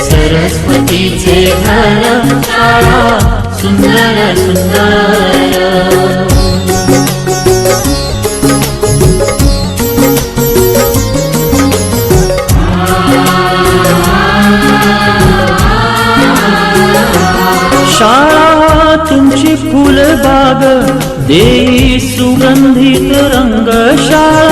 सरस्वतीचे घर सुंदर सुंदर. शाळा तुमची फुलबाग देई सुगंधित रंग शाळा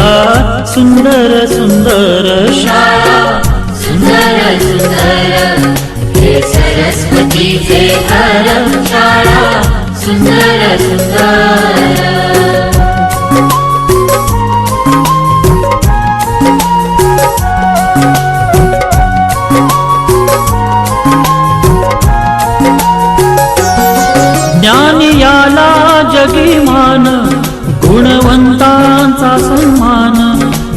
सुंदर सुंदर. शाळा सुंदर सुंदर. हे सरस्वतीचे घर शाळा सुंदर सुंदर. ज्ञान याला जगीमान गुणवंतांचा सन्मान.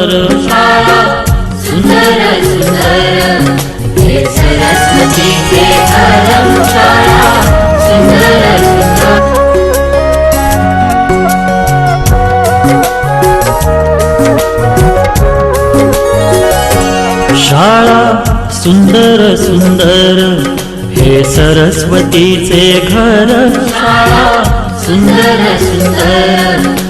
शाळा सुंदर सुंदर हे सरस्वतीचे घर सुंदर सुंदर. शाळा सुंदर सुंदर हे सरस्वतीचे घर. शाळा सुंदर सुंदर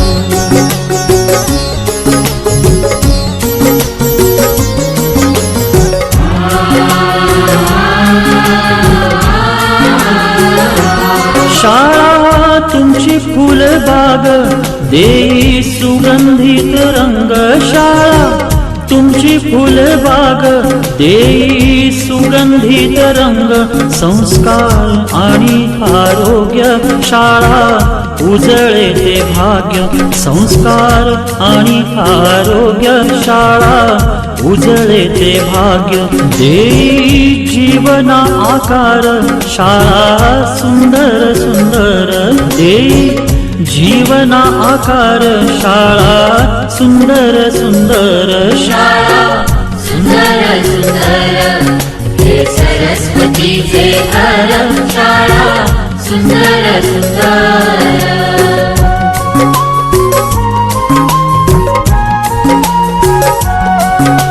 शाळा तुमची फुलबाग देई सुगंधित रंग शाळा तुमची फुलबाग देई सुगंधित रंग संस्कार आणि आरोग्य शाळा. उजळे ते भाग्य संस्कार आणि आरोग्य शाळा. उजळे ते भाग्य देई जीवना आकार शाळा सुंदर सुंदर देई जीवना आकार शाळा सुंदर सुंदर शाळा सुंदर सुंदर हे सरस्वतीचे घर शाळा सुंदर सुंदर. thank you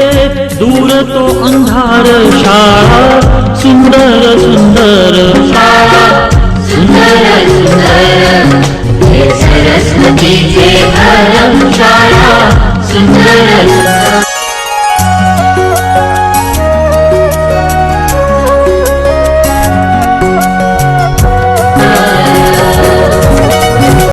दूर तो अंधार शाळा सुंदर सुंदर शाळा. सुंदर सुंदर सरस्वतीचे शाळा. सुंदर